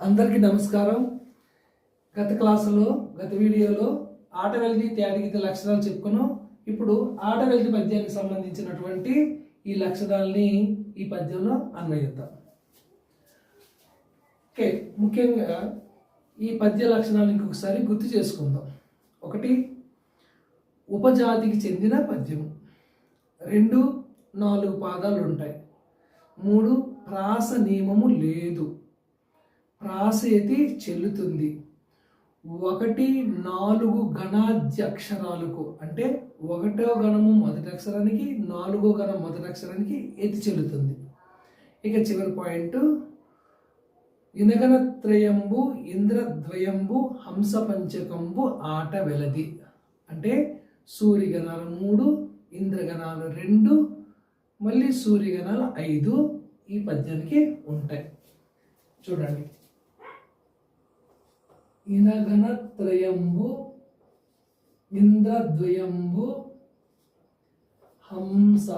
అందరికీ నమస్కారం. గత క్లాసులో గత వీడియోలో ఆట వెల్ది తేటగీత లక్షణాలు చెప్పుకున్నాం. ఇప్పుడు ఆట వెల్ది పద్యానికి సంబంధించినటువంటి ఈ లక్షణాలని ఈ పద్యంలో అన్వయిద్దాం ఓకే ముఖ్యంగా ఈ పద్య లక్షణాలు ఇంకొకసారి గుర్తు చేసుకుందాం. ఒకటి ఉపజాతికి చెందిన పద్యము. రెండు నాలుగు పాదాలు ఉంటాయి. మూడు ప్రాస నియమము లేదు. ప్రాసేతి చెల్లుతుంది. ఒకటి నాలుగు గణాధ్యక్షరాలకు అంటే ఒకటో గణము మొదటి అక్షరానికి నాలుగో గణం మొదటి అక్షరానికి ఎతి చెల్లుతుంది? ఇక చివరి పాయింట్. ఇనగనత్రయంబు ఇంద్రద్వయంబు హంస పంచకంబు ఆట వెలది. అంటే సూర్యగణాలు మూడు ఇంద్రగణాలు రెండు మళ్ళీ సూర్యగణాలు ఐదు ఈ పద్యానికి ఉంటాయి. చూడండి. ఇనగణత్రయంబు ఇంద్రద్వయంబు హంస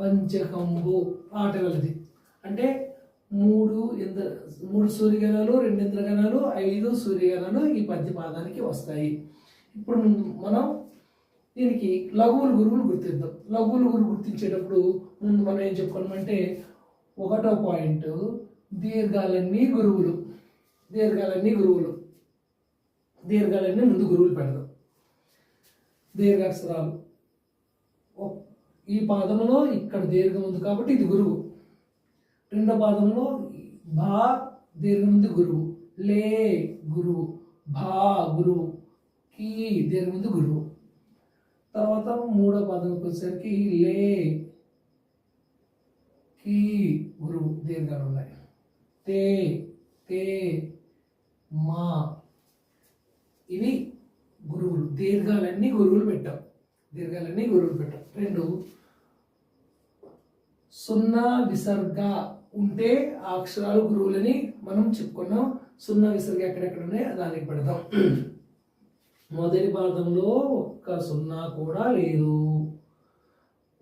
పంచకంబు ఆటగలది అంటే మూడు ఇంద్ర మూడు సూర్యగణాలు రెండు ఇంద్రగణాలు ఐదు సూర్యగణాలు ఈ పద్య పాదానికి వస్తాయి. ఇప్పుడు మనం దీనికి లఘువులు గురువులు గుర్తిద్దాం. లఘువులు గురువు గుర్తించేటప్పుడు ముందు మనం ఏం చెప్పుకున్నామంటే ఒకటో పాయింట్ దీర్ఘాలన్నీ గురువులు. దీర్ఘాలన్నీ గురువులు. దీర్ఘాలన్నీ ముందు గురువులు పెడదాం. దీర్ఘాక్షరాలు. ఈ పాదంలో ఇక్కడ దీర్ఘం ఉంది కాబట్టి ఇది గురువు. రెండో పాదంలో భా దీర్ఘం ఉంది గురువు. లే గురువు. భా గురువు. కీ దీర్ఘం ఉంది గురువు. తర్వాత మూడో పాదంకి వచ్చేసరికి లే కీ గురువు దీర్ఘాలు ఉన్నాయి తే తే మా. ఇవి గురువులు. దీర్ఘాలన్నీ గురువులు పెట్టాం. దీర్ఘాలన్నీ గురువులు పెట్టాం. రెండు సున్నా విసర్గ ఉంటే ఆ అక్షరాలు గురువులని మనం చెప్పుకున్నాం. సున్నా విసర్గ ఎక్కడెక్కడ ఉన్నాయి? దానికి పెడతాం మొదటి పాదంలో ఒక్క సున్నా కూడా లేదు.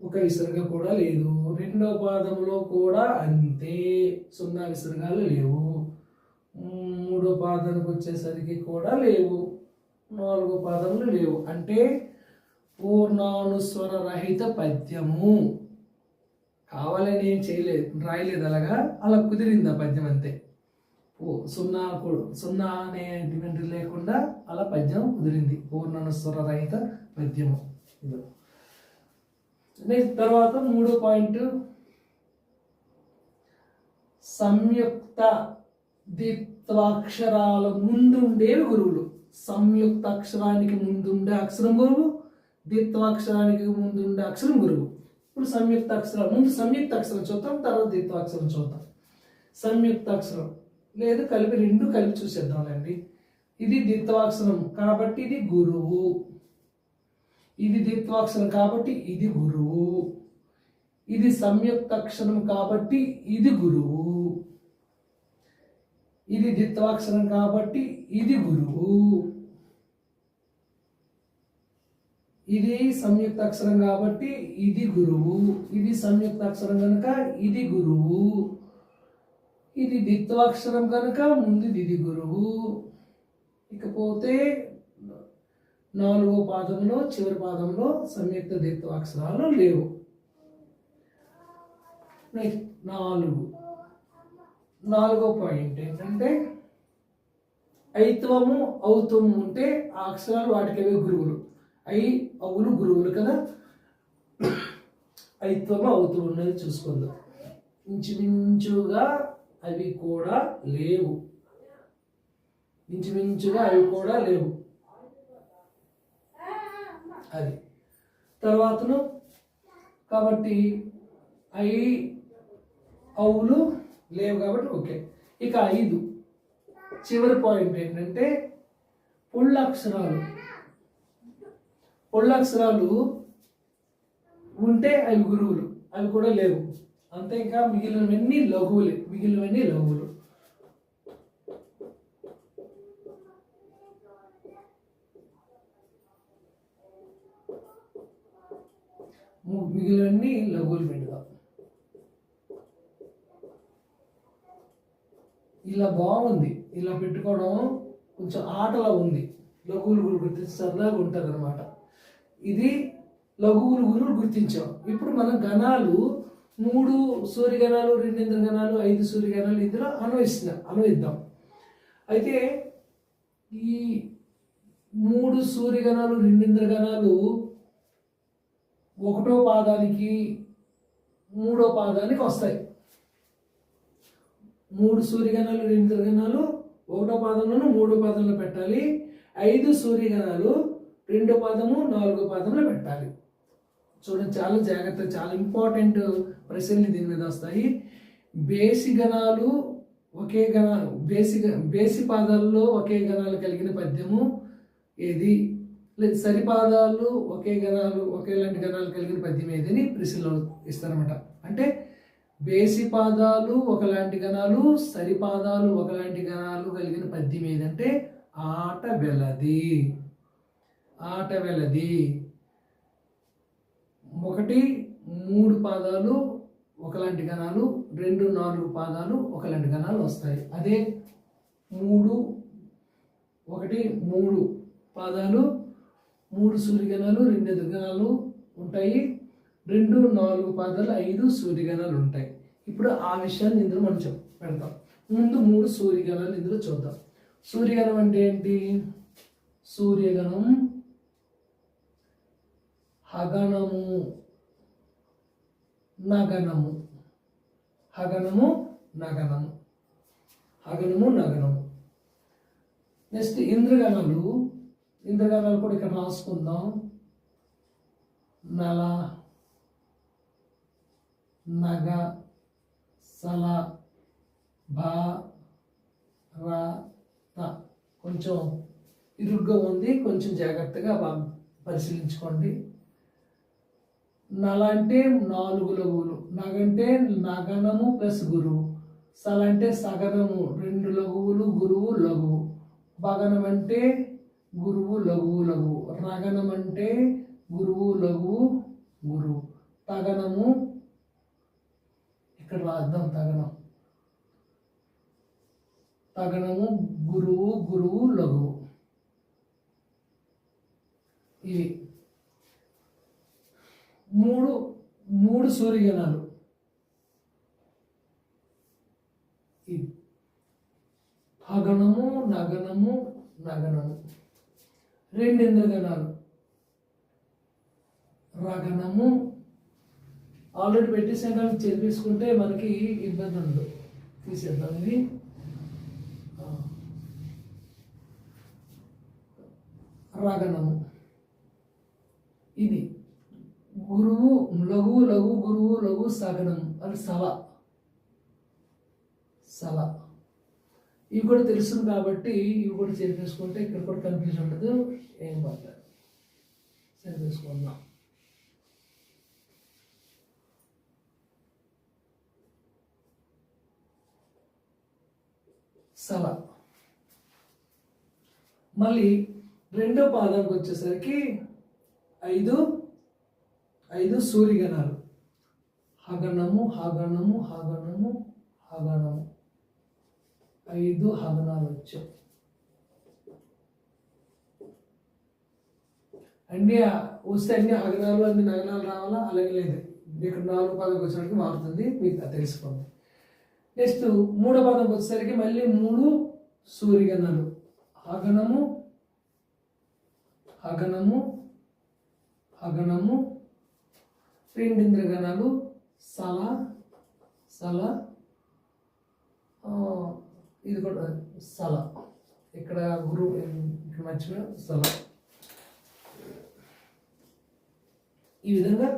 ఒక విసర్గ కూడా లేదు. రెండో పాదంలో కూడా అంతే సున్నా విసర్గాలు లేవు. మూడో పాదానికి వచ్చేసరికి కూడా లేవు. నాలుగో పాదములు లేవు. అంటే పూర్ణానుస్వర రహిత పద్యము. కావాలని ఏం చేయలేదు రాయలేదు అలాగా? అలా కుదిరింది ఆ పద్యం అంతే. సున్నా కూడా సున్నా అనే డిమెంట్ లేకుండా అలా పద్యం కుదిరింది. పూర్ణానుస్వర రహిత పద్యము. ఇదో. తర్వాత మూడో పాయింట్ సంయుక్త ద్విత్వాక్షరాల ముందుండేవి గురువులు. సంయుక్త అక్షరానికి ముందుండే అక్షరం గురువు ద్విత్వాక్షరానికి ముందుండే అక్షరం గురువు. ఇప్పుడు సంయుక్త అక్షరం ముందు సంయుక్త అక్షరం చూద్దాం తర్వాత ద్విత్వాక్షరం చూద్దాం. సంయుక్త అక్షరం లేదు కలిపి రెండు కలిపి చూసేద్దాంలేండి. ఇది ద్విత్వాక్షరం కాబట్టి ఇది గురువు. ఇది ద్విత్వాక్షరం కాబట్టి ఇది గురువు. ఇది సంయుక్తక్షరం కాబట్టి ఇది గురువు. ఇది ద్విత్వాక్షరం కాబట్టి ఇది గురువు. ఇది సంయుక్త అక్షరం కాబట్టి ఇది గురువు. ఇది సంయుక్త అక్షరం కనుక ఇది గురువు. ఇది ద్విత్వాక్షరం కనుక ముందు ఇది గురువు. ఇకపోతే నాలుగో పాదంలో చివరి పాదంలో సంయుక్త ద్విత్వాక్షరాలు లేవు. నెక్స్ట్ నాలుగు. నాలుగో పాయింట్ ఏంటంటే ఐత్వము ఔత్వము ఉంటే ఆ అక్షరాలు వాటికి అవే గురువులు. ఐ అవులు గురువులు కదా? ఐత్వము ఔత్వం ఉన్నది చూసుకుందాం. ఇంచుమించుగా అవి కూడా లేవు. ఇంచుమించుగా అవి కూడా లేవు. అది. తర్వాతను కాబట్టి ఐ అవులు లేవు కాబట్టి ఓకే. ఇక ఐదు. చివరి పాయింట్ ఏంటంటే పుళ్ళక్షరాలు. పుళ్ళక్షరాలు ఉంటే అవి గురువులు. అవి కూడా లేవు. అంతే ఇంకా మిగిలినవన్నీ లఘువులే. మిగిలినవన్నీ లఘువులు. ము- మిగిలినవన్నీ లఘువులు ఇలా బాగుంది. ఇలా పెట్టుకోవడం కొంచెం ఆటలా ఉంది. లఘువులు గురు గుర్తించి సరదాగా ఉంటుంది అనమాట ఇది లఘువులు గురువులు గుర్తించాం. ఇప్పుడు మనం గణాలు మూడు సూర్యగణాలు రెండు ఇంద్రగణాలు ఐదు సూర్యగణాలు ఇందులో అన్వయిస్తున్నా అన్వయిద్దాం అయితే ఈ మూడు సూర్యగణాలు రెండు ఇంద్రగణాలు ఒకటో పాదానికి మూడో పాదానికి వస్తాయి. మూడు సూర్యగణాలు రెండు ఇంద్రగణాలు ఒకటో పాదంలోను మూడో పాదంలో పెట్టాలి. ఐదు సూర్యగణాలు రెండో పాదము నాలుగో పాదంలో పెట్టాలి. చూడండి చాలా జాగ్రత్త చాలా ఇంపార్టెంట్ ప్రశ్నలు దీని మీద వస్తాయి. బేసి గణాలు ఒకే గణాలు బేసి బేసి పాదాల్లో ఒకే గణాలు కలిగిన పద్యము ఏది? లేదు సరిపాదాలు ఒకే గణాలు ఒకేలాంటి గణాలు కలిగిన పద్యం ఏదని ప్రశ్నలో ఇస్తారన్నమాట. అంటే బేసి పాదాలు ఒకలాంటి గణాలు సరిపాదాలు ఒకలాంటి గణాలు కలిగిన పద్యం ఏదంటే ఆట వెలది. ఆట వెలది. ఒకటి మూడు పాదాలు ఒకలాంటి గణాలు రెండు నాలుగు పాదాలు ఒకలాంటి గణాలు వస్తాయి. అదే మూడు ఒకటి మూడు పాదాలు మూడు సూర్యగణాలు రెండు ఎదురుగణాలు ఉంటాయి. రెండు నాలుగు పాదాలు ఐదు సూర్యగణాలు ఉంటాయి. ఇప్పుడు ఆ విషయాన్ని ఇందులో మనం చెప్ పెడతాం. ముందు మూడు సూర్యగణాలు ఇందులో చూద్దాం. సూర్యగణం అంటే ఏంటి? సూర్యగణం హగణము నగనము హగణము నగనము హగణము నగనము నెక్స్ట్ ఇంద్రగణాలు ఇంద్రగణాలు కూడా ఇక్కడ రాసుకుందాం. నల నగ సల భా ర త. కొంచెం ఇరుగ్గా ఉంది. కొంచెం జాగ్రత్తగా పరిశీలించుకోండి. నల అంటే నాలుగు లఘువులు. నగంటే నగనము ప్లస్ గురువు. సల అంటే సగనము. రెండు లఘువులు గురువు లఘువు. భగనం అంటే గురువు లఘువు లఘువు రగనం అంటే గురువు లఘువు గురువు తగనము ఇక్కడ రాద్దాం తగనం. తగనము గురువు గురువు లఘువు ఇవి. మూడు మూడు సూర్యగణాలు. ఇది. హగణము నగనము నగనము. రెండు ఇంద్రగణాలు రగణము ఆల్రెడీ పెట్టేసాం కానీ చదివేసుకుంటే మనకి ఇబ్బంది ఉండదు తీసేద్దాం ఇది. రగణము ఇది గురువు లఘు లఘు గురువు లఘు సగనం. అది సల. సల. ఇవి కూడా తెలుస్తుంది కాబట్టి ఇవి కూడా చేర్పేసుకుంటే ఇక్కడ కూడా కన్ఫ్యూజన్ ఉండదు. ఏం పర్లేదు సరిపేసుకుందాం సల మళ్ళీ రెండో పాదానికి వచ్చేసరికి ఐదు ఐదు సూర్యగణాలు. హగణము హగణము హగణము హగణము. ఐదు హగణాలు వచ్చాయి. అన్ని వస్తే అన్ని హగనాలు అన్ని నగనాలు రావాలా? అలాగే లేదు. ఇక్కడ నాలుగు పదం వచ్చేసరికి మారుతుంది. మీకు తెలుసుకోండి. నెక్స్ట్ మూడో పదం వచ్చేసరికి మళ్ళీ మూడు సూర్యగణాలు. హగనము హగనము హగనము రెండింద్రగణాలు సల సల ఇది కూడా సల. ఇక్కడ గురు ఇక్కడ మర్చిపోయా సల. ఈ విధంగా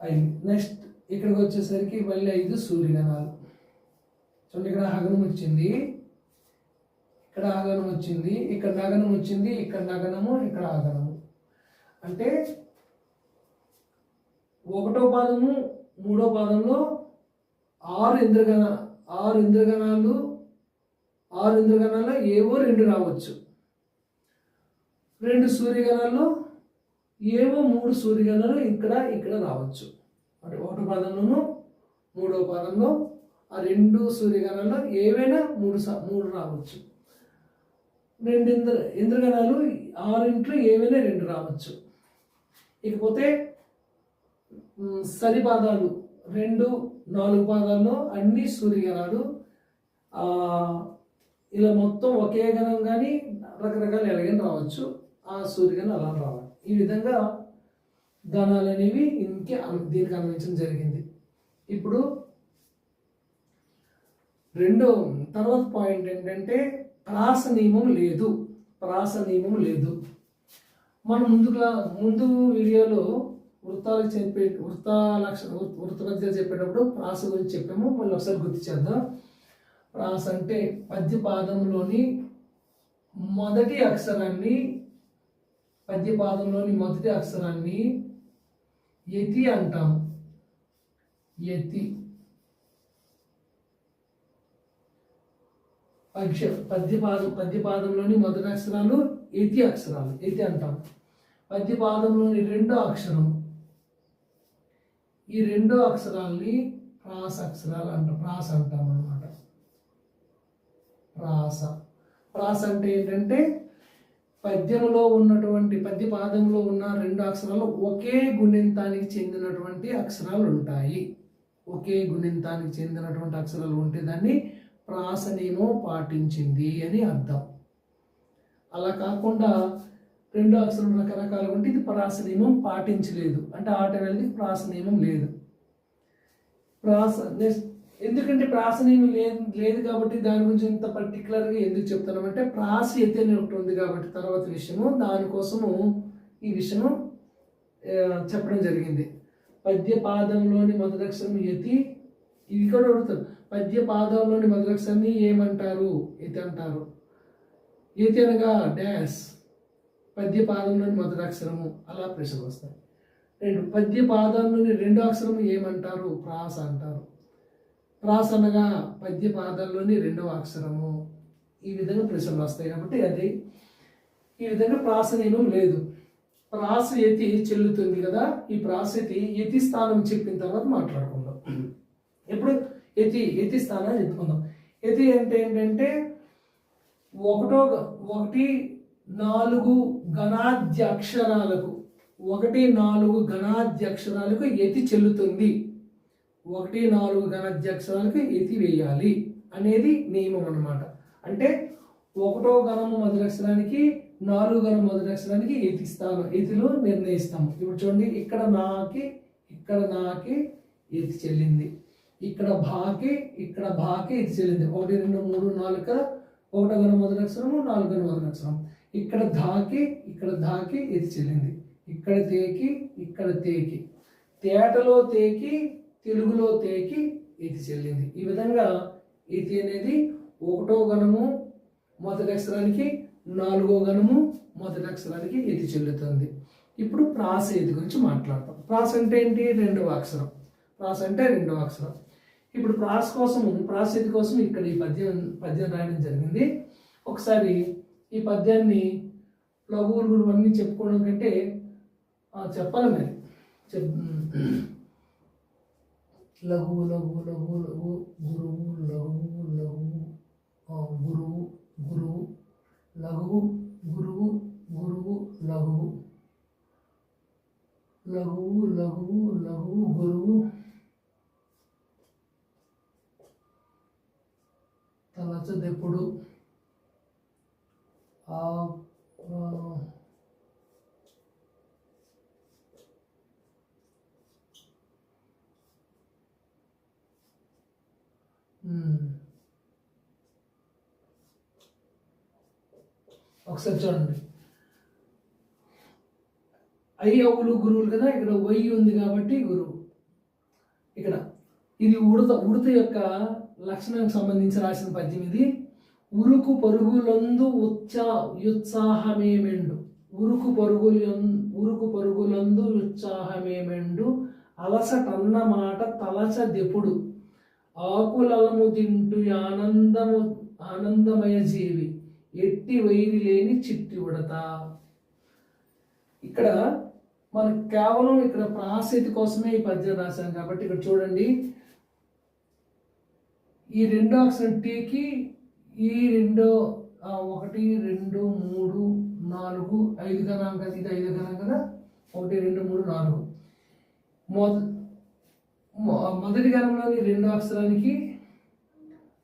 ఐదు నెక్స్ట్ ఇక్కడికి వచ్చేసరికి మళ్ళీ ఐదు సూర్యగణాలు. చూడండి ఇక్కడ హగనం వచ్చింది. ఇక్కడ ఆగనం వచ్చింది ఇక్కడ నగనం వచ్చింది ఇక్కడ నగనము ఇక్కడ ఆగనము. అంటే ఒకటో పాదము మూడో పాదంలో ఆరు ఇంద్రగణ ఆరు ఇంద్రగణాలు ఆరు ఇంద్రగణాల్లో ఏవో రెండు రావచ్చు. రెండు సూర్యగణాల్లో ఏవో మూడు సూర్యగణాలు ఇక్కడ ఇక్కడ రావచ్చు. అంటే ఒకటో పాదంలోను మూడో పాదంలో ఆ రెండు సూర్యగణాల్లో ఏవైనా మూడు స- మూడు రావచ్చు. రెండు ఇంద్ర ఇంద్రగణాలు ఆరింట్లో ఏవైనా రెండు రావచ్చు. ఇకపోతే సరిపాదాలు రెండు నాలుగు పాదాల్లో అన్ని సూర్యగణాలు ఇలా మొత్తం ఒకే గణం కానీ రకరకాల ఎలగని రావచ్చు ఆ సూర్యగణం అలా రావాలి. ఈ విధంగా గణాలు అనేవి ఇంకే దీనికి అన్వయించడం జరిగింది. ఇప్పుడు రెండో తర్వాత పాయింట్ ఏంటంటే ప్రాస నియమం లేదు. ప్రాస నియమం లేదు. మనం ముందు ముందు వీడియోలో వృత్తాలు చెప్పే వృత్తాలక్ష వృత్త మధ్య చెప్పేటప్పుడు ప్రాస గురించి చెప్పాము. మళ్ళీ ఒకసారి గుర్తు చేద్దాం. ప్రాస అంటే పద్యపాదంలోని మొదటి అక్షరాన్ని పద్యపాదంలోని మొదటి అక్షరాన్ని యతి అంటాం యతి. పక్ష పద్యపాదం పద్యపాదంలోని మొదటి అక్షరాలు యతి అక్షరాలు యతి అంటాం పద్యపాదంలోని రెండో అక్షరం ఈ రెండో అక్షరాల్ని ప్రాస అక్షరాలు అంటాం ప్రాస అంటాం అన్నమాట ప్రాస. ప్రాస అంటే ఏంటంటే పద్యంలో ఉన్నటువంటి పద్య పాదంలో ఉన్న రెండు అక్షరాలు ఒకే గుణింతానికి చెందినటువంటి అక్షరాలు ఉంటాయి. ఒకే గుణింతానికి చెందినటువంటి అక్షరాలు ఉంటే దాన్ని ప్రాసనేమో పాటించింది అని అర్థం. అలా కాకుండా రెండు అక్షరం రకరకాలు ఉంటే ఇది ప్రాస నియమం పాటించలేదు. అంటే ఆట అనేది ప్రాస నియమం లేదు. ప్రాస నెక్స్ట్ ఎందుకంటే ప్రాసనీయం లేదు లేదు కాబట్టి దాని గురించి ఇంత పర్టికులర్గా ఎందుకు చెప్తున్నామంటే ప్రాస ఎత్తి అని ఒకటి ఉంది కాబట్టి తర్వాత విషయము. దానికోసము ఈ విషయము చెప్పడం జరిగింది. పద్యపాదంలోని పాదంలోని యతి ఇది కూడా అడుగుతారు. పద్యపాదంలోని ఏమంటారు? యతి అంటారు. యతి అనగా డ్యాస్ పద్యపాదంలోని పాదంలోని అలా ప్రశ్నలు వస్తాయి. రెండు పద్యపాదంలోని రెండో అక్షరము ఏమంటారు? ప్రాస అంటారు. ప్రాసనగా పద్య రెండవ అక్షరము ఈ విధంగా ప్రశ్నలు వస్తాయి కాబట్టి అది ఈ విధంగా ప్రాస లేదు. ప్రాస యతి చెల్లుతుంది కదా ఈ ప్రాసతి యతి స్థానం చెప్పిన తర్వాత మాట్లాడుకుందాం. ఇప్పుడు యతి యతి స్థానం చెప్పుకుందాం. యతి అంటే ఏంటంటే ఒకటో ఒకటి నాలుగు గణాధ్యక్షరాలకు ఒకటి నాలుగు గణాధ్యక్షరాలకు యతి చెల్లుతుంది. ఒకటి నాలుగు గణాద్య అక్షరాలకు వేయాలి అనేది నియమం అన్నమాట. అంటే ఒకటో గణము మొదలక్షరానికి నాలుగు గణం మొదటి అక్షరానికి యతి స్థానం నిర్ణయిస్తాము. ఇప్పుడు చూడండి ఇక్కడ నాకి ఇక్కడ నాకి ఎతి చెల్లింది. ఇక్కడ భాకి ఇక్కడ భాకి ఎతి చెల్లింది. ఒకటి రెండు మూడు నాలుగు కదా? ఒకటో గణం మొదటి నాలుగు గణం మొదటి అక్షరం ఇక్కడ ధాకి ఇక్కడ ధాకి ఎతి చెల్లింది. ఇక్కడ తేకి ఇక్కడ తేకి. తేటలో తేకి తెలుగులో తేకి ఇది చెల్లింది. ఈ విధంగా యతి అనేది ఒకటో గణము మొదటి అక్షరానికి నాలుగో గణము మొదటి అక్షరానికి యతి చెల్లుతుంది. ఇప్పుడు ప్రాస యతి గురించి మాట్లాడతాం. ప్రాస అంటే ఏంటి? రెండవ అక్షరం. ప్రాస అంటే రెండవ అక్షరం. ఇప్పుడు ప్రాస కోసం ప్రాస యతి కోసం ఇక్కడ ఈ పద్యం పద్యం రాయడం జరిగింది. ఒకసారి ఈ పద్యాన్ని లఘువులు గురువు అన్నీ చెప్పుకోవడం కంటే చెప్పాలి మరి. చెప్ లఘు లఘు లఘు లఘు గురువు లఘువు లఘువు గురువు గురువు లఘువు గురువు గురువు లఘువు లఘువు లఘువు లఘువు గురువు తలచదెప్పుడు ఆ ఆ, మ్మ్. ఒకసారి చూడండి. అయ్యవులు గురువులు కదా ఇక్కడ వయ్యి ఉంది కాబట్టి గురువు. ఇక్కడ ఇది ఉడత ఉడత యొక్క లక్షణానికి సంబంధించి రాసిన పద్యం ఇది. ఉరుకు పరుగులందు ఉత్సా ఉత్సాహమేమెండు ఉరుకు పరుగులు ఉరుకు పరుగులందు ఉత్సాహమేమెండు అలసటన్నమాట తలచ దెపుడు. ఆకులలము తింటూ ఆనందము ఆనందమయ జీవి ఎట్టి వైరి లేని చిట్టి ఉడత. ఇక్కడ మనకు కేవలం ఇక్కడ ప్రాసతి కోసమే ఈ పద్యం రాశాం కాబట్టి ఇక్కడ చూడండి. ఈ రెండో అక్షరం టీకి ఈ రెండో ఒకటి రెండు మూడు నాలుగు ఐదు గణాం కదా ఇది ఐదు గణాం కదా? ఒకటి రెండు మూడు నాలుగు. మొద మొదటి గణంలోని రెండో అక్షరానికి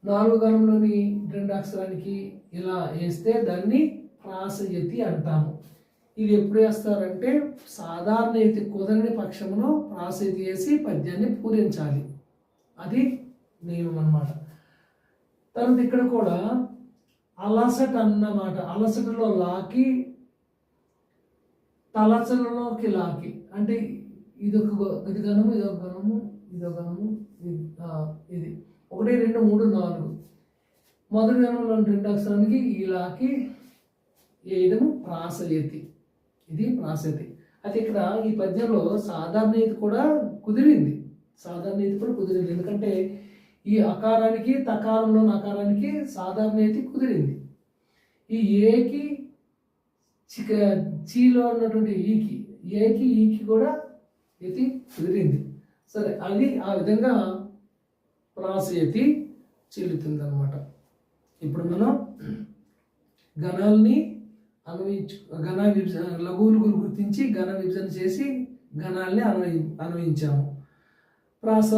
నాలుగు గణంలోని రెండు అక్షరానికి ఇలా వేస్తే దాన్ని ప్రాసయతి అంటాము. ఇది ఎప్పుడు వేస్తారంటే సాధారణ ఎతి కుదరని పక్షంలో ప్రాసయతి వేసి పద్యాన్ని పూరించాలి. అది నియమం అన్నమాట. తర్వాత ఇక్కడ కూడా అలసట అన్నమాట. అలసటలో లాకి తలచలలోకి లాకి. అంటే ఇదొక గ- ఇది గణము ఇదొక గణము ఇదొక ఇది ఇది. ఒకటి రెండు మూడు నాలుగు. మొదటి గణంలో రెండు అక్షరానికి ఇలాకి లాకి వేయడము ప్రాసయతి ఇది ప్రాసయతి అయితే ఇక్కడ ఈ పద్యంలో సాధారణ కూడా కుదిరింది. సాధారణ కూడా కుదిరింది. ఎందుకంటే ఈ అకారానికి తకారంలో నకారానికి సాధారణ ఇది కుదిరింది. ఈ ఏకి చిక చీలో ఉన్నటువంటి ఈకి ఏకి ఈకి కూడా ఇది కుదిరింది. సరే అది ఆ విధంగా ప్రాసయతి చెల్లుతుంది అనమాట ఇప్పుడు మనం ఘనాల్ని అన్వయించు ఘన విభజన లఘువులు గుర్తించి ఘన విభజన చేసి ఘనాల్ని అన్వయి అన్వయించాము ప్రాస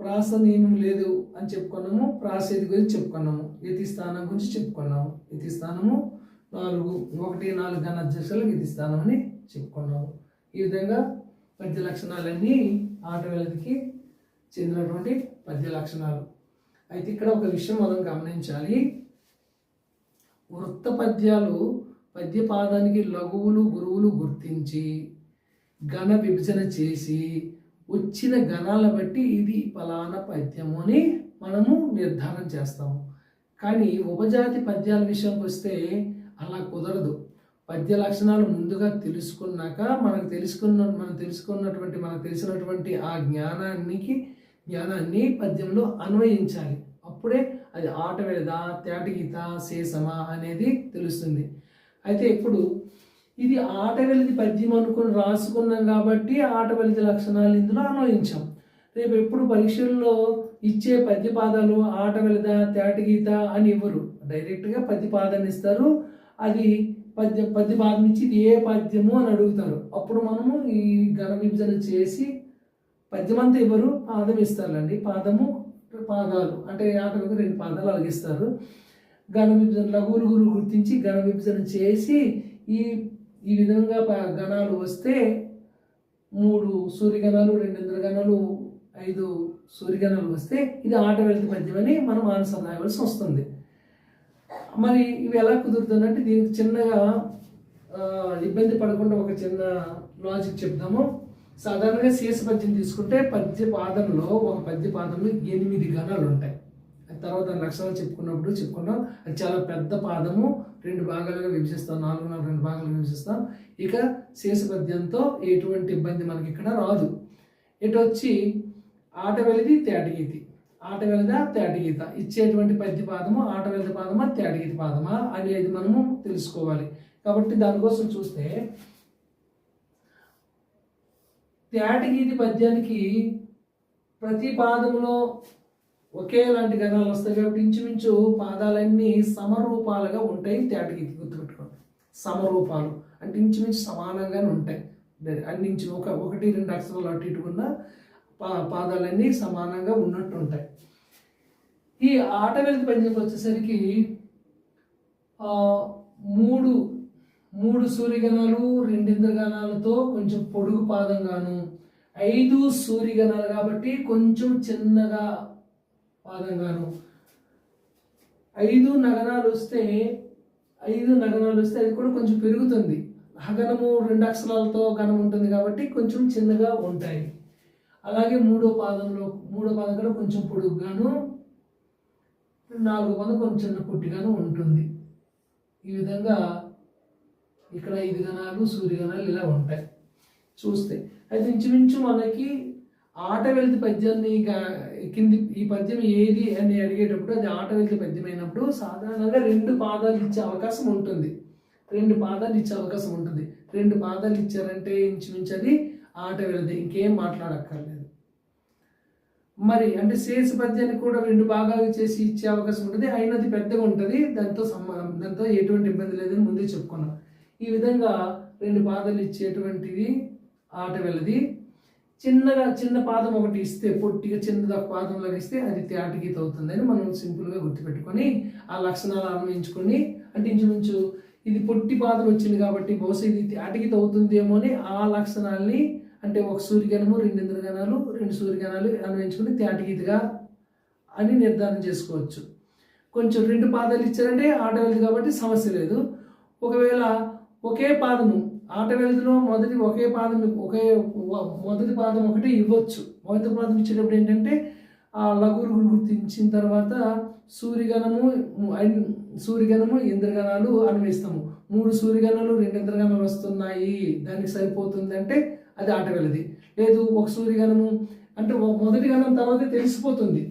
ప్రాస నియమం లేదు అని చెప్పుకున్నాము ప్రాసేది గురించి చెప్పుకున్నాము యతి స్థానం గురించి చెప్పుకున్నాము. యతి స్థానము నాలుగు ఒకటి నాలుగు గణ అధ్యక్షులకు యతి స్థానం అని చెప్పుకున్నాము. ఈ విధంగా పద్య లక్షణాలన్నీ ఆటవేళకి చెందినటువంటి పద్య లక్షణాలు. అయితే ఇక్కడ ఒక విషయం మనం గమనించాలి. వృత్త పద్యాలు పద్యపాదానికి లఘువులు గురువులు గుర్తించి గణ విభజన చేసి వచ్చిన గణాల బట్టి ఇది ఫలానా పద్యము అని మనము నిర్ధారణ చేస్తాము. కానీ ఉపజాతి పద్యాల విషయానికి వస్తే అలా కుదరదు. పద్య లక్షణాలు ముందుగా తెలుసుకున్నాక మనకు తెలుసుకున్న మనం తెలుసుకున్నటువంటి మనకు తెలిసినటువంటి ఆ జ్ఞానానికి జ్ఞానాన్ని పద్యంలో అన్వయించాలి. అప్పుడే అది ఆట వెళద తేటగీత శేషమా అనేది తెలుస్తుంది. అయితే ఇప్పుడు ఇది ఆట వెలిది పద్యం అనుకుని రాసుకున్నాం కాబట్టి ఆట వెలిది లక్షణాలు ఇందులో అన్వయించాం. రేపు ఎప్పుడు పరీక్షల్లో ఇచ్చే పద్య పాదాలు ఆట వెళద తేటగీత అని ఇవ్వరు డైరెక్ట్గా పద్యపాదాన్ని ఇస్తారు. అది పద్య పద్య పాదం ఇచ్చి ఇది ఏ పద్యము అని అడుగుతారు. అప్పుడు మనము ఈ ఘన విభజన చేసి పద్యమంతా ఎవరు? ఇవ్వరు పాదం ఇస్తారులేండి. పాదము పాదాలు. అంటే ఆటలకు రెండు పాదాలు అలగిస్తారు. ఘన విభజన లఘువులు గురు గుర్తించి ఘన విభజన చేసి ఈ ఈ విధంగా ప- గణాలు వస్తే మూడు సూర్యగణాలు రెండు ఇంద్రగణాలు ఐదు సూర్యగణాలు వస్తే ఇది ఆట వెళ్తే పద్యమని మనం ఆన్సర్ రాయవలసి వస్తుంది. మరి ఇవి ఎలా కుదురుతుందంటే దీనికి చిన్నగా ఇబ్బంది పడకుండా ఒక చిన్న లాజిక్ చెప్దాము. సాధారణంగా శీర్ష పద్యం తీసుకుంటే పద్య పాదంలో ఒక పద్య పాదంలో ఎనిమిది గణాలు ఉంటాయి. తర్వాత లక్షణాలు చెప్పుకున్నప్పుడు చెప్పుకున్నాం. అది చాలా పెద్ద పాదము. రెండు భాగాలుగా విభజిస్తాం. నాలుగు నాలుగు రెండు భాగాలుగా విభజిస్తాం. ఇక శేష పద్యంతో ఎటువంటి ఇబ్బంది మనకి ఇక్కడ రాదు. ఇటు వచ్చి ఆట వెలిది తేటగీతి ఆట వెలిద తేటగీత ఇచ్చేటువంటి పద్య పాదము ఆట వెలిద పాదమా తేటగీత పాదమా? అనేది మనము తెలుసుకోవాలి. కాబట్టి దానికోసం చూస్తే తేటగీతి పద్యానికి ప్రతి పాదములో ఒకేలాంటి గణాలు వస్తాయి కాబట్టి ఇంచుమించు పాదాలన్నీ సమరూపాలుగా ఉంటాయి తేటగీతి గుర్తుపెట్టుకోండి. సమరూపాలు. అంటే ఇంచుమించు సమానంగానే ఉంటాయి. అన్నించు ఒక ఒకటి రెండు అక్షరాలు అటు ఇటుకున్నా పా పాదాలన్నీ సమానంగా ఉన్నట్టు ఉంటాయి ఈ ఆట వెలికి పద్యంకి వచ్చేసరికి మూడు మూడు సూర్యగణాలు రెండు ఇంద్రగణాలతో కొంచెం పొడుగు పాదంగాను ఐదు సూర్యగణాలు కాబట్టి కొంచెం చిన్నగా పాదంగాను ఐదు నగనాలు వస్తే ఐదు నగనాలు వస్తే అది కూడా కొంచెం పెరుగుతుంది. హగనము రెండు అక్షరాలతో గణం ఉంటుంది కాబట్టి కొంచెం చిన్నగా ఉంటాయి. అలాగే మూడో పాదంలో మూడో పాదం కూడా కొంచెం పొడుగుగాను నాలుగో పాదం కొంచెం చిన్న పుట్టిగాను ఉంటుంది. ఈ విధంగా ఇక్కడ ఐదు గణాలు సూర్యగణాలు ఇలా ఉంటాయి. చూస్తే అయితే ఇంచుమించు మనకి ఆట వెళ్తి పద్యాన్ని కింది ఈ పద్యం ఏది అని అడిగేటప్పుడు అది ఆట వెళ్తి పద్యం అయినప్పుడు సాధారణంగా రెండు పాదాలు ఇచ్చే అవకాశం ఉంటుంది. రెండు పాదాలు ఇచ్చే అవకాశం ఉంటుంది. రెండు పాదాలు ఇచ్చారంటే ఇంచుమించు అది ఆట వెళ్ళదు ఇంకేం మాట్లాడక్కర్లేదు. మరి అంటే శేష పద్యాన్ని కూడా రెండు భాగాలు చేసి ఇచ్చే అవకాశం ఉంటుంది. అయినది పెద్దగా ఉంటుంది. దాంతో సంబంధం దాంతో ఎటువంటి ఇబ్బంది లేదని ముందే చెప్పుకున్నాం. ఈ విధంగా రెండు పాదాలు ఇచ్చేటువంటిది ఆట వెళ్ళది. చిన్నగా చిన్న పాదం ఒకటి ఇస్తే పొట్టిగా చిన్నదా పాదంలో పాదం లాగా ఇస్తే అది తేట గీత అవుతుందని మనం సింపుల్గా గుర్తుపెట్టుకొని ఆ లక్షణాలు అన్వయించుకొని అంటే ఇంచుమించు ఇది పొట్టి పాదం వచ్చింది కాబట్టి బహుశా ఇది తేట గీత అవుతుందేమో అని ఆ లక్షణాలని అంటే ఒక సూర్యగణము రెండు ఇంద్రగణాలు రెండు సూర్యగణాలు అన్వయించుకుని త్యాటిగీతిగా అని నిర్ధారణ చేసుకోవచ్చు. కొంచెం రెండు పాదాలు ఇచ్చారంటే ఆట వెళ్తుంది కాబట్టి సమస్య లేదు. ఒకవేళ ఒకే పాదము ఆట వెలుదులో మొదటి ఒకే పాదం ఒకే మొదటి పాదం ఒకటి ఇవ్వచ్చు. మొదటి పాదం ఇచ్చేటప్పుడు ఏంటంటే ఆ లఘురు గుర్తించిన తర్వాత సూర్యగణము సూర్యగణము ఇంద్రగణాలు అన్వయిస్తాము. మూడు సూర్యగణాలు రెండు ఇంద్రగణాలు వస్తున్నాయి. దానికి సరిపోతుంది అంటే అది ఆటగలది లేదు ఒక సూర్యగణము అంటే మొదటి గణం తర్వాత తెలిసిపోతుంది.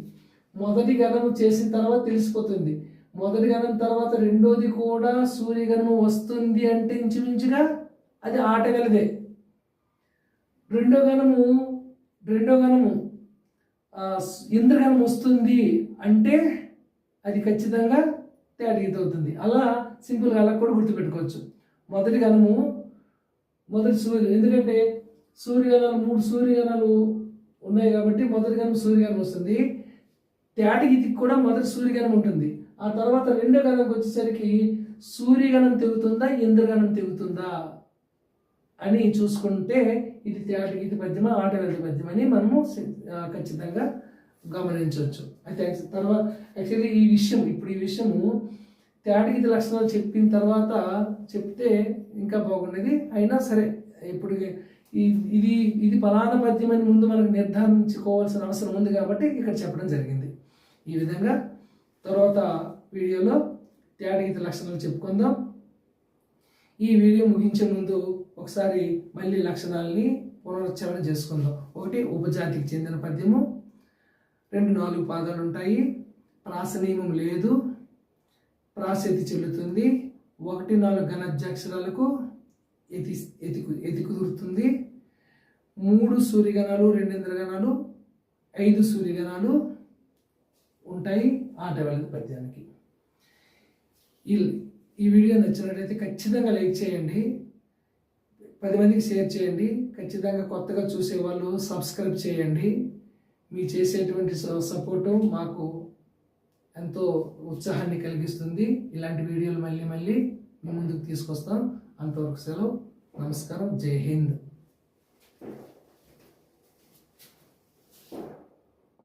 మొదటి గణము చేసిన తర్వాత తెలిసిపోతుంది. మొదటి గణం తర్వాత రెండోది కూడా సూర్యగణము వస్తుంది అంటే ఇంచుమించుగా అది ఆటగలదే రెండో గణము రెండో గణము ఇంద్రగణం వస్తుంది అంటే అది ఖచ్చితంగా తేటగీత అవుతుంది. అలా సింపుల్గా అలా కూడా గుర్తుపెట్టుకోవచ్చు. మొదటి గణము మొదటి సూర్యుడు ఎందుకంటే సూర్యగణాలు మూడు సూర్యగణాలు ఉన్నాయి కాబట్టి మొదటి గణం సూర్యగణం వస్తుంది. దిక్కు కూడా మొదటి సూర్యగణం ఉంటుంది. ఆ తర్వాత రెండో గణంకి వచ్చేసరికి సూర్యగణం తెగుతుందా ఇంద్రగణం తెగుతుందా అని చూసుకుంటే ఇది తేటగీతి పద్యమా ఆటగీతి పద్యం అని మనము ఖచ్చితంగా గమనించవచ్చు. అయితే తర్వాత యాక్చువల్లీ ఈ విషయం ఇప్పుడు ఈ విషయము తేటగీతి లక్షణాలు చెప్పిన తర్వాత చెప్తే ఇంకా బాగుండేది. అయినా సరే ఇప్పుడు ఇది ఇది ఫలానా పద్యం అని ముందు మనకు నిర్ధారించుకోవాల్సిన అవసరం ఉంది కాబట్టి ఇక్కడ చెప్పడం జరిగింది. ఈ విధంగా తర్వాత వీడియోలో తేటగీత లక్షణాలు చెప్పుకుందాం. ఈ వీడియో ముగించే ముందు ఒకసారి మళ్ళీ లక్షణాలని పునరుచ్చారణ చేసుకుందాం. ఒకటి ఉపజాతికి చెందిన పద్యము. రెండు నాలుగు పాదాలు ఉంటాయి. ప్రాసనియమం లేదు. ప్రాస చెల్లుతుంది. ఒకటి నాలుగు ఘనజాక్షరాలకు ఎతి ఎతికు ఎతి కుదురుతుంది మూడు సూర్యగణాలు రెండు ఇంద్రగణాలు ఐదు సూర్యగణాలు ఉంటాయి ఆ డెవలప్ పద్యానికి. ఈ ఈ వీడియో నచ్చినట్లయితే ఖచ్చితంగా లైక్ చేయండి. పది మందికి షేర్ చేయండి. ఖచ్చితంగా కొత్తగా చూసే వాళ్ళు సబ్స్క్రైబ్ చేయండి. మీ చేసేటువంటి సపోర్టు మాకు ఎంతో ఉత్సాహాన్ని కలిగిస్తుంది. ఇలాంటి వీడియోలు మళ్ళీ మళ్ళీ ముందుకు తీసుకొస్తాం. అంతవరకు సెలవు. నమస్కారం. జై హింద్.